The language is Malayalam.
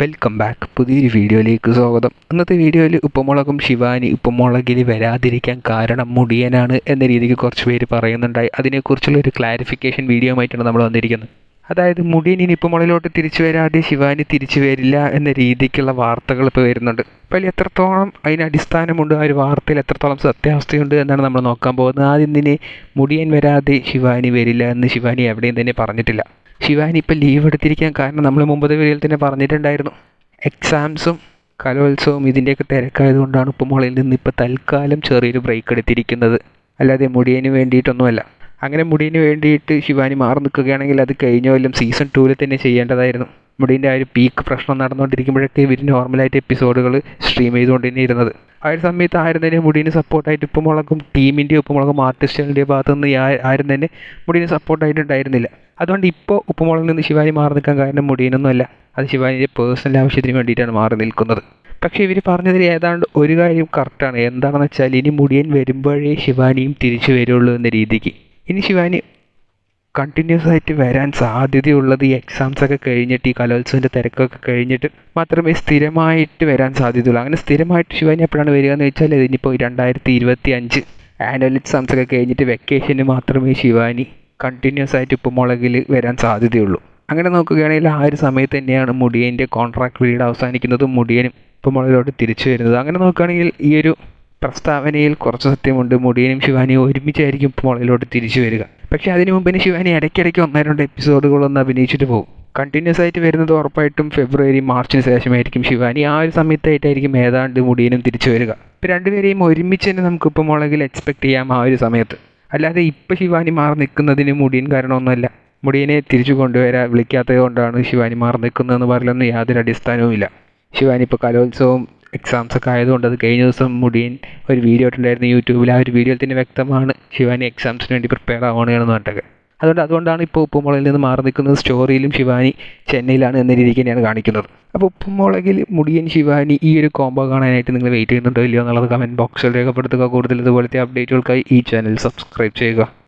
വെൽക്കം ബാക്ക് പുതിയൊരു വീഡിയോയിലേക്ക് സ്വാഗതം. ഇന്നത്തെ വീഡിയോയിൽ ഉപ്പുമുളകും ശിവാനി ഉപ്പുമുളകിൽ വരാതിരിക്കാൻ കാരണം മുടിയനാണ് എന്ന രീതിക്ക് കുറച്ച് പേര് പറയുന്നുണ്ടായി. അതിനെക്കുറിച്ചുള്ള ഒരു ക്ലാരിഫിക്കേഷൻ വീഡിയോ ആയിട്ടാണ് നമ്മൾ വന്നിരിക്കുന്നത്. അതായത് മുടിയൻ ഇനി ഉപ്പുമുളകിലോട്ട് തിരിച്ചു വരാതെ ശിവാനി തിരിച്ചു വരില്ല എന്ന രീതിക്കുള്ള വാർത്തകൾ ഇപ്പോൾ വരുന്നുണ്ട്. അപ്പോൾ എത്രത്തോളം അതിന് അടിസ്ഥാനമുണ്ട്? ആ ഒരു വാർത്തയിൽ എത്രത്തോളം സത്യാവസ്ഥയുണ്ട് എന്നാണ് നമ്മൾ നോക്കാൻ പോകുന്നത്. ആദ്യം തന്നെ മുടിയൻ വരാതെ ശിവാനി വരില്ല എന്ന് ശിവാനി എവിടെയും തന്നെ പറഞ്ഞിട്ടില്ല. ശിവാനി ഇപ്പോൾ ലീവ് എടുത്തിരിക്കാൻ കാരണം നമ്മൾ മുമ്പത്തെ വീഡിയോയിൽ തന്നെ പറഞ്ഞിട്ടുണ്ടായിരുന്നു. എക്സാംസും കലോത്സവം ഇതിന്റെയൊക്കെ തിരക്കായതുകൊണ്ടാണ് ഉപ്പുമുളയിൽ നിന്ന് ഇപ്പോൾ തൽക്കാലം ചെറിയൊരു ബ്രേക്ക് എടുത്തിരിക്കുന്നത്. അല്ലാതെ മുടിയന് വേണ്ടിയിട്ടൊന്നുമല്ല. അങ്ങനെ മുടിയന് വേണ്ടിയിട്ട് ശിവാനി മാറി നിൽക്കുകയാണെങ്കിൽ അത് കഴിഞ്ഞ കൊല്ലം സീസൺ ടൂവിൽ തന്നെ ചെയ്യേണ്ടതായിരുന്നു. മുടീന്റെ ആ ഒരു പീക്ക് പ്രശ്നം നടന്നുകൊണ്ടിരിക്കുമ്പോഴൊക്കെ ഇവർ നോർമലായിട്ട് എപ്പിസോഡുകൾ സ്ട്രീം ചെയ്തുകൊണ്ട് തന്നെ ഇരുന്നത്. ആ ഒരു സമയത്ത് ആരും തന്നെ മുടീന് സപ്പോർട്ടായിട്ട് ഇപ്പം മുളകും ടീമിന്റെ ഉപ്പുമുളകും ആർട്ടിസ്റ്റുകളുടെ ഭാഗത്തു നിന്ന് ആരും തന്നെ മുടീന് സപ്പോർട്ടായിട്ടുണ്ടായിരുന്നില്ല അതുകൊണ്ട് ഇപ്പോൾ ഉപ്പുമുളകിൽ നിന്ന് ശിവാനി മാറി നിൽക്കാൻ കാരണം മുടീനൊന്നുമല്ല അത് ശിവാനിന്റെ പേഴ്സണൽ ആവശ്യത്തിന് വേണ്ടിയിട്ടാണ് മാറി നിൽക്കുന്നത്. പക്ഷേ ഇവർ പറഞ്ഞതിൽ ഏതാണ്ട് ഒരു കാര്യം കറക്റ്റാണ് എന്താണെന്ന് വെച്ചാൽ ഇനി മുടിയൻ വരുമ്പോഴേ ശിവാനിയും തിരിച്ചു വരുള്ളൂ എന്ന രീതിക്ക്. ഇനി ശിവാനി കണ്ടിന്യൂസ് ആയിട്ട് വരാൻ സാധ്യതയുള്ളത് ഈ എക്സാംസ് ഒക്കെ കഴിഞ്ഞിട്ട് ഈ കലോത്സവത്തിന്റെ തിരക്കൊക്കെ കഴിഞ്ഞിട്ട് മാത്രമേ സ്ഥിരമായിട്ട് വരാൻ സാധ്യതയുള്ളൂ. അങ്ങനെ സ്ഥിരമായിട്ട് ശിവാനി എപ്പോഴാണ് വരിക എന്ന് വെച്ചാൽ ഇതിനിപ്പോൾ രണ്ടായിരത്തി ഇരുപത്തി അഞ്ച് ആനുവൽ എക്സാംസ് ഒക്കെ കഴിഞ്ഞിട്ട് വെക്കേഷന് മാത്രമേ ശിവാനി കണ്ടിന്യൂസ് ആയിട്ട് ഉപ്പുമുളകിൽ വരാൻ സാധ്യതയുള്ളൂ. അങ്ങനെ നോക്കുകയാണെങ്കിൽ ആ ഒരു സമയത്ത് തന്നെയാണ് മുടിയന്റെ കോൺട്രാക്ട് പീരീഡ് അവസാനിക്കുന്നതും മുടിയനും ഉപ്പുമുളകിലോട്ട് തിരിച്ചു വരുന്നത്. അങ്ങനെ നോക്കുകയാണെങ്കിൽ ഈ ഒരു പ്രസ്താവനയിൽ കുറച്ച് സത്യമുണ്ട്. മുടിയനും ശിവാനിയും ഒരുമിച്ചായിരിക്കും ഉപ്പുമുളകിലോട്ട് തിരിച്ചു വരിക. പക്ഷേ അതിനു മുമ്പിന് ശിവാനി ഇടയ്ക്കിടയ്ക്ക് ഒന്നോ രണ്ട് എപ്പിസോഡുകളൊന്ന് അഭിനയിച്ചിട്ട് പോകും. കണ്ടിന്യൂസ് ആയിട്ട് വരുന്നത് ഉറപ്പായിട്ടും ഫെബ്രുവരി മാർച്ചിന് ശേഷമായിരിക്കും ശിവാനി. ആ ഒരു സമയത്തായിട്ടായിരിക്കും ഏതാണ്ട് മുടിയനും തിരിച്ചു വരിക. ഇപ്പം രണ്ടുപേരെയും ഒരുമിച്ച് തന്നെ നമുക്ക് ഇപ്പോൾ മുളകിൽ എക്സ്പെക്ട് ചെയ്യാം ആ ഒരു സമയത്ത്. അല്ലാതെ ഇപ്പോൾ ശിവാനി മാറി നിൽക്കുന്നതിന് മുടിയൻ കാരണമൊന്നുമല്ല. മുടിയനെ തിരിച്ചു കൊണ്ടുവരാൻ വിളിക്കാത്തത് കൊണ്ടാണ് ശിവാനി മാറി നിൽക്കുന്നതെന്ന് പറയലൊന്നും യാതൊരു അടിസ്ഥാനവുമില്ല. ശിവാനി ഇപ്പോൾ കലോത്സവം എക്സാംസ് ഒക്കെ ആയതുകൊണ്ട് അത് കഴിഞ്ഞ ദിവസം മുടിയൻ ഒരു വീഡിയോ ഇട്ടിട്ടുണ്ടായിരുന്നു യൂട്യൂബിൽ. ആ ഒരു വീഡിയോയിൽ തന്നെ വ്യക്തമാണ് ശിവാനി എക്സാംസിന് വേണ്ടി പ്രിപ്പയർ ആവുകയാണെന്ന് പറഞ്ഞിട്ടൊക്കെ. അതുകൊണ്ട് അതുകൊണ്ടാണ് ഇപ്പോൾ ഉപ്പുമുളകിൽ നിന്ന് മാറി നിൽക്കുന്നത്. സ്റ്റോറിയിലും ശിവാനി ചെന്നൈയിലാണ് എന്ന രീതിക്ക് തന്നെയാണ് കാണിക്കുന്നത്. അപ്പോൾ ഉപ്പുമുളകിൽ മുടിയൻ ശിവാനി ഈ ഒരു കോംബോ കാണാനായിട്ട് നിങ്ങൾ വെയിറ്റ് ചെയ്യുന്നുണ്ടോ ഇല്ലയോ എന്നുള്ളത് കമന്റ് ബോക്സിൽ രേഖപ്പെടുത്തുക. കൂടുതൽ ഇതുപോലത്തെ അപ്ഡേറ്റുകൾക്കായി ഈ ചാനൽ സബ്സ്ക്രൈബ് ചെയ്യുക.